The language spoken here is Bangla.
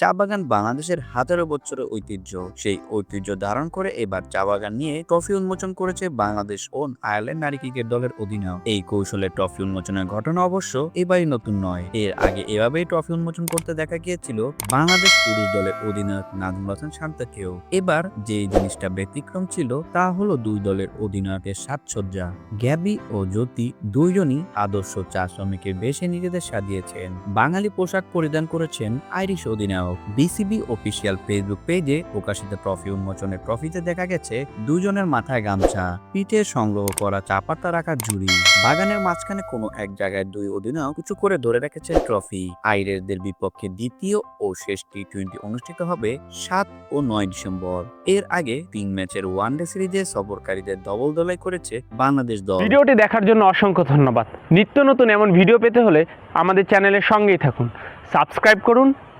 চা বাগান বাংলাদেশের হাজারো বছরের ঐতিহ্য। সেই ঐতিহ্য ধারণ করে এবার চা বাগান নিয়ে ট্রফি উন্মোচন করেছে বাংলাদেশ ও আয়ারল্যান্ড নারী ক্রিকেট দলের অধিনায়ক। এই কৌশলে ট্রফি উন্মোচনের ঘটনা অবশ্য এবারই নতুন নয়। এর আগে এভাবেই ট্রফি উন্মোচন করতে দেখা গিয়েছিল বাংলাদেশ পুরুষ দলের অধিনায়ক নাজমুল হাসান শান্তাকেও। এবার যে জিনিসটা ব্যতিক্রম ছিল তা হলো দুই দলের অধিনায়কের সাজসজ্জা। গ্যাবি ও জ্যোতি দুইজনই আদর্শ চা শ্রমিকের বেশে নিজেদের সাজিয়েছেন। বাঙালি পোশাক পরিধান করেছেন আইরিশ অধিনায়ক। বিসিবি অফিসিয়াল ফেসবুক পেজে প্রকাশিত ট্রফি উন্মোচনের ট্রফিতে দেখা গেছে দুজনের মাথায় গামছা, পিঠে সংগ্রহ করা চা পাতা রাখার ঝুড়ি। বাগানের মাঝখানে কোনো এক জায়গায় দুই অধিনায়ক কিছু করে ধরে রেখেছে ট্রফি। আইরেসদের বিপক্ষে দ্বিতীয় ও শেষ টি টোয়েন্টি অনুষ্ঠিত হবে সাত ও নয় ডিসেম্বর। এর আগে তিন ম্যাচের ওয়ানডে সিরিজে সফরকারীদের দবল দলাই করেছে বাংলাদেশ দল। ভিডিওটি দেখার জন্য অসংখ্য ধন্যবাদ। নিত্য নতুন এমন ভিডিও পেতে হলে আমাদের চ্যানেলের সঙ্গেই থাকুন। সাবস্ক্রাইব করুন